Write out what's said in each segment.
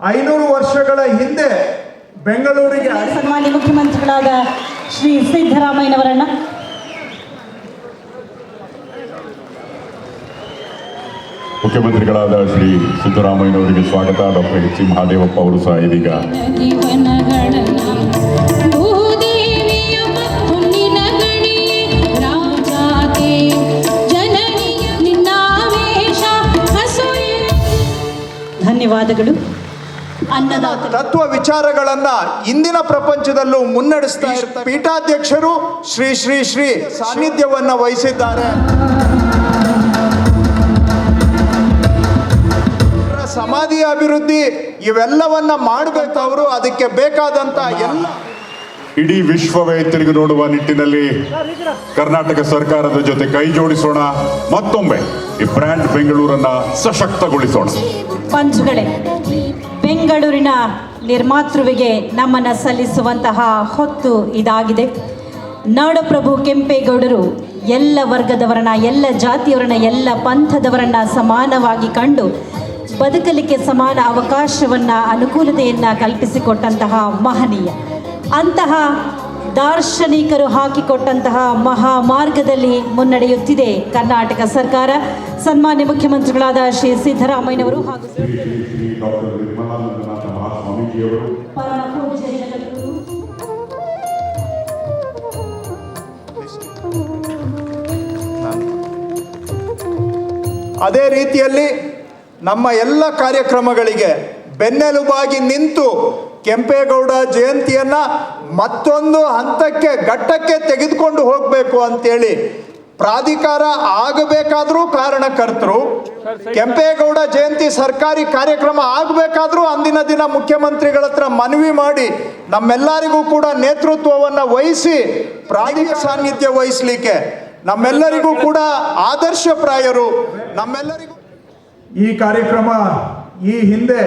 ಐನೂರು ವರ್ಷಗಳ ಹಿಂದೆ ಬೆಂಗಳೂರಿಗೆ ಸನ್ಮಾನ್ಯ ಮುಖ್ಯಮಂತ್ರಿಗಳಾದ ಶ್ರೀ ಸಿದ್ದರಾಮಯ್ಯನವರನ್ನ ಮುಖ್ಯಮಂತ್ರಿಗಳಾದ ಶ್ರೀ ಸಿದ್ದರಾಮಯ್ಯನವರಿಗೆ ಸ್ವಾಗತ. ಡಾಕ್ಟರ್ ಎಚ್ ಸಿ ಮಹಾದೇವಪ್ಪ ಅವರು ಸಹ ಇದೀಗ ಧನ್ಯವಾದಗಳು. ತತ್ವ ವಿಚಾರಗಳನ್ನ ಇಂದಿನ ಪ್ರಪಂಚದಲ್ಲೂ ಮುನ್ನಡೆಸ್ತಾ ಪೀಠಾಧ್ಯಕ್ಷರು ಶ್ರೀ ಶ್ರೀ ಶ್ರೀ ಸಾನ್ನಿಧ್ಯವನ್ನ ವಹಿಸಿದ್ದಾರೆ. ಸಮಾಧಿ ಅಭಿವೃದ್ಧಿ ಇವೆಲ್ಲವನ್ನ ಮಾಡಬೇಕು ಅವರು. ಅದಕ್ಕೆ ಬೇಕಾದಂತ ಎಲ್ಲ ಇಡೀ ವಿಶ್ವವೇ ತಿರುಗಿ ನೋಡುವ ನಿಟ್ಟಿನಲ್ಲಿ ಕರ್ನಾಟಕ ಸರ್ಕಾರದ ಜೊತೆ ಕೈ ಜೋಡಿಸೋಣ. ಮತ್ತೊಮ್ಮೆ ಈ ಬ್ರ್ಯಾಂಡ್ ಬೆಂಗಳೂರನ್ನ ಸಶಕ್ತಗೊಳಿಸೋಣ. ಪಂಚುಗಳೇ. ಬೆಂಗಳೂರಿನ ನಿರ್ಮಾತೃವಿಗೆ ನಮ್ಮನ್ನು ಸಲ್ಲಿಸುವಂತಹ ಹೊತ್ತು ಇದಾಗಿದೆ. ನಾಡಪ್ರಭು ಕೆಂಪೇಗೌಡರು ಎಲ್ಲ ವರ್ಗದವರನ್ನ, ಎಲ್ಲ ಜಾತಿಯವರನ್ನ, ಎಲ್ಲ ಪಂಥದವರನ್ನ ಸಮಾನವಾಗಿ ಕಂಡು ಬದುಕಲಿಕ್ಕೆ ಸಮಾನ ಅವಕಾಶವನ್ನು, ಅನುಕೂಲತೆಯನ್ನು ಕಲ್ಪಿಸಿಕೊಟ್ಟಂತಹ ಮಹನೀಯ. ಅಂತಹ ದಾರ್ಶನಿಕರು ಹಾಕಿಕೊಟ್ಟಂತಹ ಮಹಾ ಮಾರ್ಗದಲ್ಲಿ ಮುನ್ನಡೆಯುತ್ತಿದೆ ಕರ್ನಾಟಕ ಸರ್ಕಾರ. ಸನ್ಮಾನ್ಯ ಮುಖ್ಯಮಂತ್ರಿಗಳಾದ ಶ್ರೀ ಸಿದ್ದರಾಮಯ್ಯನವರು ಹಾಗೂ ಅದೇ ರೀತಿಯಲ್ಲಿ ನಮ್ಮ ಎಲ್ಲ ಕಾರ್ಯಕ್ರಮಗಳಿಗೆ ಬೆನ್ನೆಲುಬಾಗಿ ನಿಂತು ಕೆಂಪೇಗೌಡ ಜಯಂತಿಯನ್ನ ಮತ್ತೊಂದು ಹಂತಕ್ಕೆ ಘಟ್ಟಕ್ಕೆ ತೆಗೆದುಕೊಂಡು ಹೋಗಬೇಕು ಅಂತೇಳಿ ಪ್ರಾಧಿಕಾರ ಆಗಬೇಕಾದ್ರೂ ಕಾರಣಕರ್ತರು ಕೆಂಪೇಗೌಡ ಜಯಂತಿ ಸರ್ಕಾರಿ ಕಾರ್ಯಕ್ರಮ ಆಗಬೇಕಾದ್ರೂ ಅಂದಿನ ದಿನ ಮುಖ್ಯಮಂತ್ರಿಗಳ ಹತ್ರ ಮನವಿ ಮಾಡಿ ನಮ್ಮೆಲ್ಲರಿಗೂ ಕೂಡ ನೇತೃತ್ವವನ್ನು ವಹಿಸಿ ಪ್ರಾಧಿಕಾರ ಸಾನ್ನಿಧ್ಯ ವಹಿಸಲಿಕ್ಕೆ ನಮ್ಮೆಲ್ಲರಿಗೂ ಕೂಡ ಆದರ್ಶಪ್ರಾಯರು ನಮ್ಮೆಲ್ಲರಿಗೂ ಈ ಕಾರ್ಯಕ್ರಮ ಈ ಹಿಂದೆ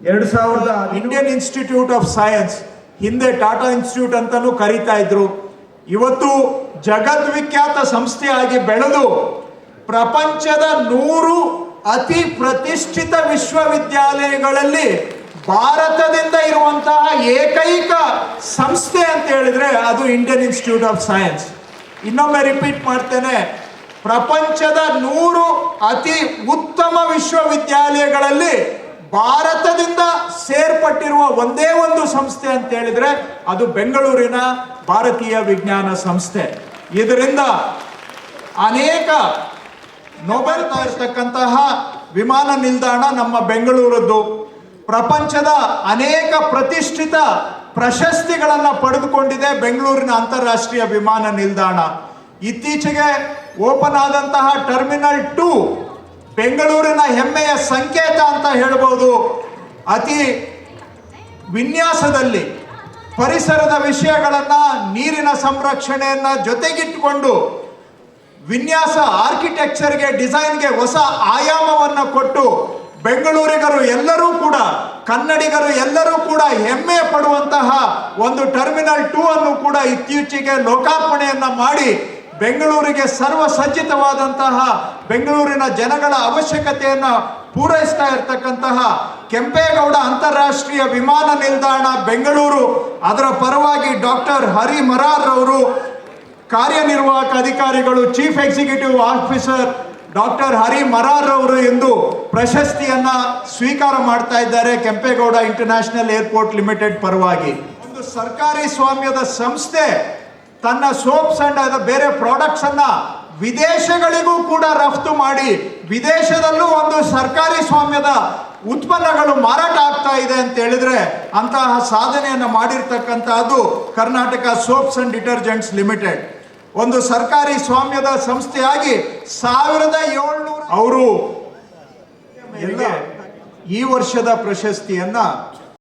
ಎರಡು ಸಾವಿರದ ಇಂಡಿಯನ್ ಇನ್ಸ್ಟಿಟ್ಯೂಟ್ ಆಫ್ ಸೈನ್ಸ್ ಹಿಂದೆ ಟಾಟಾ ಇನ್ಸ್ಟಿಟ್ಯೂಟ್ ಅಂತಲೂ ಕರೀತಾ ಇದ್ರು. ಇವತ್ತು ಜಗದ್ವಿಖ್ಯಾತ ಸಂಸ್ಥೆಯಾಗಿ ಬೆಳೆದು ಪ್ರಪಂಚದ ನೂರು ಅತಿ ಪ್ರತಿಷ್ಠಿತ ವಿಶ್ವವಿದ್ಯಾಲಯಗಳಲ್ಲಿ ಭಾರತದಿಂದ ಇರುವಂತಹ ಏಕೈಕ ಸಂಸ್ಥೆ ಅಂತ ಹೇಳಿದ್ರೆ ಅದು ಇಂಡಿಯನ್ ಇನ್ಸ್ಟಿಟ್ಯೂಟ್ ಆಫ್ ಸೈನ್ಸ್. ಇನ್ನೊಮ್ಮೆ ರಿಪೀಟ್ ಮಾಡ್ತೇನೆ, ಪ್ರಪಂಚದ ನೂರು ಅತಿ ಉತ್ತಮ ವಿಶ್ವವಿದ್ಯಾಲಯಗಳಲ್ಲಿ ಭಾರತದಿಂದ ಸೇರ್ಪಟ್ಟಿರುವ ಒಂದೇ ಒಂದು ಸಂಸ್ಥೆ ಅಂತ ಹೇಳಿದ್ರೆ ಅದು ಬೆಂಗಳೂರಿನ ಭಾರತೀಯ ವಿಜ್ಞಾನ ಸಂಸ್ಥೆ. ಇದರಿಂದ ಅನೇಕ ನೊಬೆಲ್ ಇರ್ತಕ್ಕಂತಹ ವಿಮಾನ ನಿಲ್ದಾಣ ನಮ್ಮ ಬೆಂಗಳೂರದ್ದು. ಪ್ರಪಂಚದ ಅನೇಕ ಪ್ರತಿಷ್ಠಿತ ಪ್ರಶಸ್ತಿಗಳನ್ನು ಪಡೆದುಕೊಂಡಿದೆ ಬೆಂಗಳೂರಿನ ಅಂತಾರಾಷ್ಟ್ರೀಯ ವಿಮಾನ ನಿಲ್ದಾಣ. ಇತ್ತೀಚೆಗೆ ಓಪನ್ ಆದಂತಹ ಟರ್ಮಿನಲ್ ಟೂ ಬೆಂಗಳೂರಿನ ಹೆಮ್ಮೆಯ ಸಂಕೇತ ಅಂತ ಹೇಳ್ಬೋದು. ಅತಿ ವಿನ್ಯಾಸದಲ್ಲಿ ಪರಿಸರದ ವಿಷಯಗಳನ್ನು ನೀರಿನ ಸಂರಕ್ಷಣೆಯನ್ನು ಜೊತೆಗಿಟ್ಟುಕೊಂಡು ವಿನ್ಯಾಸ ಆರ್ಕಿಟೆಕ್ಚರ್ಗೆ, ಡಿಸೈನ್ಗೆ ಹೊಸ ಆಯಾಮವನ್ನು ಕೊಟ್ಟು ಬೆಂಗಳೂರಿಗರು ಎಲ್ಲರೂ ಕೂಡ, ಕನ್ನಡಿಗರು ಎಲ್ಲರೂ ಕೂಡ ಹೆಮ್ಮೆ ಪಡುವಂತಹ ಒಂದು ಟರ್ಮಿನಲ್ ಟೂ ಅನ್ನು ಕೂಡ ಇತ್ತೀಚೆಗೆ ಲೋಕಾರ್ಪಣೆಯನ್ನು ಮಾಡಿ ಬೆಂಗಳೂರಿಗೆ ಸರ್ವ ಸಜ್ಜಿತವಾದಂತಹ ಬೆಂಗಳೂರಿನ ಜನಗಳ ಅವಶ್ಯಕತೆಯನ್ನು ಪೂರೈಸ್ತಾ ಇರತಕ್ಕಂತಹ ಕೆಂಪೇಗೌಡ ಅಂತಾರಾಷ್ಟ್ರೀಯ ವಿಮಾನ ನಿಲ್ದಾಣ ಬೆಂಗಳೂರು, ಅದರ ಪರವಾಗಿ ಡಾಕ್ಟರ್ ಹರಿ ಮರಾರ್ ಅವರು ಕಾರ್ಯನಿರ್ವಾಹಕ ಅಧಿಕಾರಿಗಳು, chief executive officer doctor Hari Marar ಅವರು ಎಂದು ಪ್ರಶಸ್ತಿಯನ್ನ ಸ್ವೀಕಾರ ಮಾಡ್ತಾ ಇದ್ದಾರೆ ಕೆಂಪೇಗೌಡ ಇಂಟರ್ನ್ಯಾಷನಲ್ ಏರ್ಪೋರ್ಟ್ ಲಿಮಿಟೆಡ್ ಪರವಾಗಿ. ಒಂದು ಸರ್ಕಾರಿ ಸ್ವಾಮ್ಯದ ಸಂಸ್ಥೆ ತನ್ನ ಸೋಪ್ಸ್ ಅಂಡ್ ಅದ ಬೇರೆ ಪ್ರಾಡಕ್ಟ್ಸ್ ಅನ್ನ ವಿದೇಶಗಳಿಗೂ ಕೂಡ ರಫ್ತು ಮಾಡಿ ವಿದೇಶದಲ್ಲೂ ಒಂದು ಸರ್ಕಾರಿ ಸ್ವಾಮ್ಯದ ಉತ್ಪನ್ನಗಳು ಮಾರಾಟ ಆಗ್ತಾ ಇದೆ ಅಂತ ಹೇಳಿದ್ರೆ ಅಂತಹ ಸಾಧನೆಯನ್ನು ಮಾಡಿರ್ತಕ್ಕಂತಹದ್ದು Karnataka soaps and detergents limited. ಒಂದು ಸರ್ಕಾರಿ ಸ್ವಾಮ್ಯದ ಸಂಸ್ಥೆಯಾಗಿ ಸಾವಿರದ ಏಳ್ನೂರ ಅವರು ಎಲ್ಲ ಈ ವರ್ಷದ ಪ್ರಶಸ್ತಿಯನ್ನ